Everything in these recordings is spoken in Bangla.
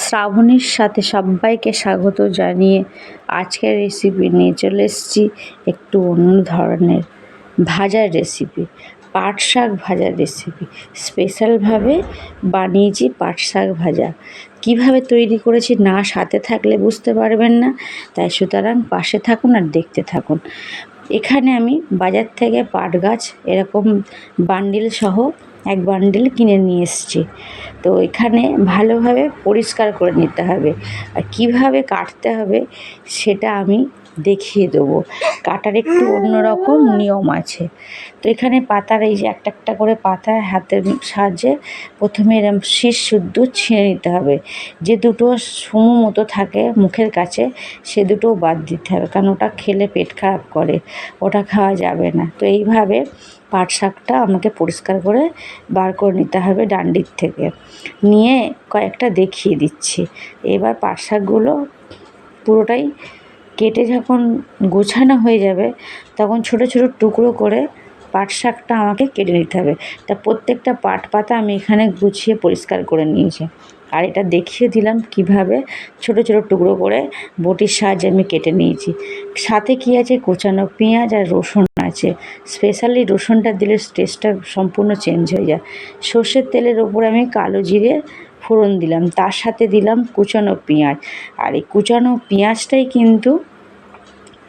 শ্রাবণীর সাথে সবাইকে স্বাগত জানিয়ে আজকের রেসিপি নিয়ে চলে এসেছি একটু অন্য ধরনের ভাজার রেসিপি পাট শাক ভাজার রেসিপি স্পেশালভাবে বানিয়েছি পাট শাক ভাজা। কীভাবে তৈরি করেছি না সাথে থাকলে বুঝতে পারবেন না, তাই সুতরাং পাশে থাকুন আর দেখতে থাকুন। এখানে আমি বাজার থেকে পাট গাছ, এরকম বান্ডিল সহ এক বান্ডেল কিনে নিয়ে এসছি। তো এখানে ভালোভাবে পরিষ্কার করে নিতে হবে। আর কীভাবে কাটতে হবে সেটা আমি দেখিয়ে দেবো। কাটার একটু অন্যরকম নিয়ম আছে। তো এখানে পাতার এই যে একটা একটা করে পাতা হাতের সাহায্যে প্রথমে এরম শীষ শুদ্ধ ছিঁড়ে নিতে হবে। যে দুটো সমু মতো থাকে মুখের কাছে, সে দুটো বাদ দিতে হবে। কারণ ওটা খেলে পেট খারাপ করে, ওটা খাওয়া যাবে না। তো এইভাবে পাট শাকটা আমাকে পরিষ্কার করে বার করে নিতে হবে ডান্ডির থেকে। নিয়ে কয়েকটা দেখিয়ে দিচ্ছি। এবার পাট শাকগুলো পুরোটাই কেটে যখন গোছানো হয়ে যাবে, তখন ছোট ছোট টুকরো করে পাট শাকটা আমাকে কেটে নিতে হবে। তা প্রত্যেকটা পাট পাতা আমি এখানে গুছিয়ে পরিষ্কার করে নিয়েছি। আর এটা দেখিয়ে দিলাম কীভাবে ছোট ছোট টুকরো করে বটির সাহায্যে আমি কেটে নিয়েছি। সাথে কি আছে? কোচানো পেঁয়াজ আর রসুন আছে। স্পেশালি রসুনটা দিলে টেস্টটা সম্পূর্ণ চেঞ্জ হয়ে যায়। সর্ষের তেলের ওপর আমি কালো জিরে ফোড়ন দিলাম। তার সাথে দিলাম কুচানো পেঁয়াজ। আর এই কুচানো পেঁয়াজটাই কিন্তু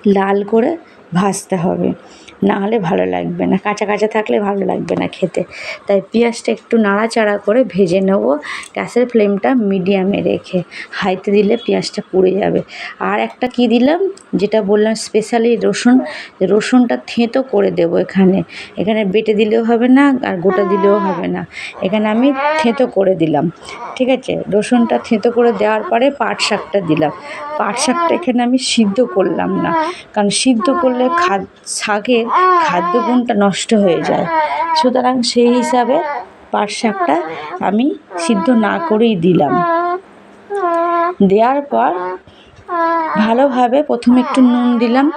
লাল করে ভাজতে হবে। না হলে ভালো লাগবে না। কাঁচা কাঁচা থাকলে ভালো লাগবে না খেতে। তাই পেঁয়াজটা একটু নাড়াচাড়া করে ভেজে নেব। গ্যাসের ফ্লেমটা মিডিয়ামে রেখে। হাইতে দিলে পেঁয়াজটা পুড়ে যাবে। আর একটা কি দিলাম? যেটা বললাম স্পেশালি রসুন। রসুনটা থেঁতো করে দেবো এখানে। এখানে বেটে দিলেও হবে না আর গোটা দিলেও হবে না। এখানে আমি থেঁতো করে দিলাম। ঠিক আছে? রসুনটা থেঁতো করে দেওয়ার পরে পাট শাকটা দিলাম। পাট শাকটা এখানে আমি সিদ্ধ করলাম না। কারণ সিদ্ধ করলে খাদ শাকের খাদ্য গুণটা নষ্ট হয়ে যায়। সুতরাং সেই হিসাবে পাট শাকটা আমি সিদ্ধ না করেই দিলাম। দেওয়ার পর ভালোভাবে প্রথমে একটু নুন দিলাম।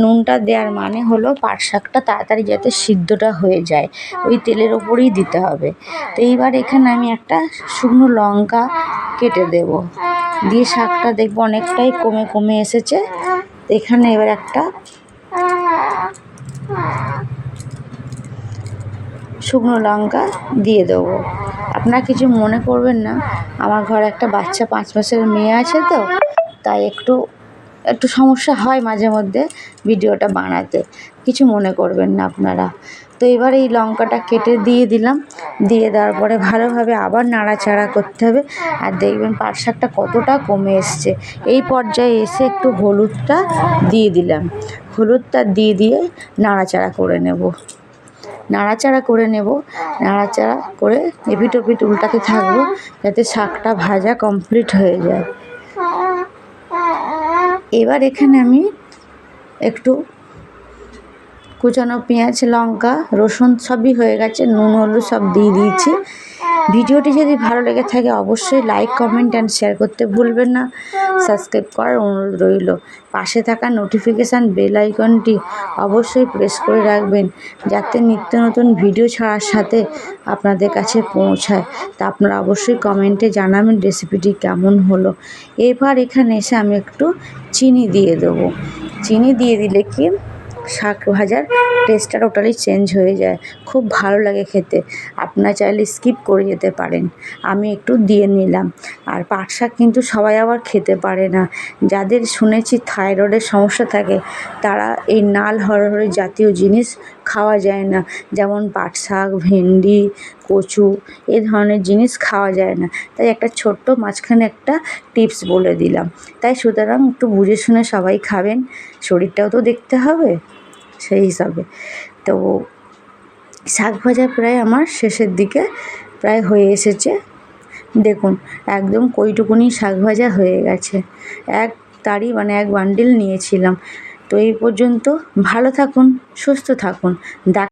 নুনটা দেওয়ার মানে হলো পাট শাকটা তাড়াতাড়ি যাতে সিদ্ধটা হয়ে যায়। ওই তেলের ওপরেই দিতে হবে। তো এইবার এখানে আমি একটা শুকনো লঙ্কা কেটে দেব। দিয়ে শাকটা দেখব অনেকটাই কমে কমে এসেছে। এখানে এবার একটা শুকনো লঙ্কা দিয়ে দেবো। আপনারা কিছু মনে করবেন না, আমার ঘরে একটা বাচ্চা পাঁচ মাসের মেয়ে আছে তো, তাই একটু একটু সমস্যা হয় মাঝে মধ্যে ভিডিওটা বানাতে। কিছু মনে করবেন না আপনারা। তো এবার এই লঙ্কাটা কেটে দিয়ে দিলাম। দিয়ে দেওয়ার পরে ভালোভাবে আবার নাড়াচাড়া করতে হবে। আর দেখবেন পাট শাকটা কতটা কমে এসছে। এই পর্যায়ে এসে একটু হলুদটা দিয়ে দিলাম। হলুদটা দিয়ে দিয়ে নাড়াচাড়া করে নেব। নাড়াচাড়া করে নেব। নাড়াচাড়া করে এপিট ওপিট উল্টাতে থাকব যাতে শাকটা ভাজা কমপ্লিট হয়ে যায়। এবার এখানে আমি একটু কুচানো পেঁয়াজ, লঙ্কা, রসুন সবই হয়ে গেছে। নুন, হলুদ সব দিয়ে দিয়েছি। ভিডিওটি যদি ভালো লেগে থাকে অবশ্যই লাইক কমেন্ট অ্যান্ড শেয়ার করতে ভুলবেন না। সাবস্ক্রাইব করার অনুরোধ রইল। পাশে থাকা নোটিফিকেশান বেল আইকনটি অবশ্যই প্রেস করে রাখবেন যাতে নিত্য নতুন ভিডিও ছাড়ার সাথে আপনাদের কাছে পৌঁছায়। তা আপনারা অবশ্যই কমেন্টে জানাবেন রেসিপিটি কেমন হলো। এবার এখানে এসে আমি একটু চিনি দিয়ে দেবো। চিনি দিয়ে দিলে কি শাক ভাজার টেস্টটা টোটালি চেঞ্জ হয়ে যায়। খুব ভালো লাগে খেতে। আপনারা চাইলে স্কিপ করে যেতে পারেন। আমি একটু দিয়ে নিলাম। আর পাট শাক কিন্তু সবাই আবার খেতে পারে না। যাদের শুনেছি থাইরয়েডের সমস্যা থাকে, তারা এই নাল হরহরে জাতীয় জিনিস খাওয়া যায় না। যেমন পাট শাক, ভেন্ডি, কচু, এ ধরনের জিনিস খাওয়া যায় না। তাই একটা ছোট্ট মাঝখানে একটা টিপস বলে দিলাম। তাই সুতরাং একটু বুঝে শুনে সবাই খাবেন। শরীরটাও তো দেখতে হবে। সেই হিসাবে। তো শাক ভাজা প্রায় আমার শেষের দিকে প্রায় হয়ে এসেছে। দেখুন, একদম কইটুকুনি শাক ভাজা হয়ে গেছে। এক তারই মানে এক বান্ডিল নিয়েছিলাম। তো এই পর্যন্ত ভালো থাকুন, সুস্থ থাকুন।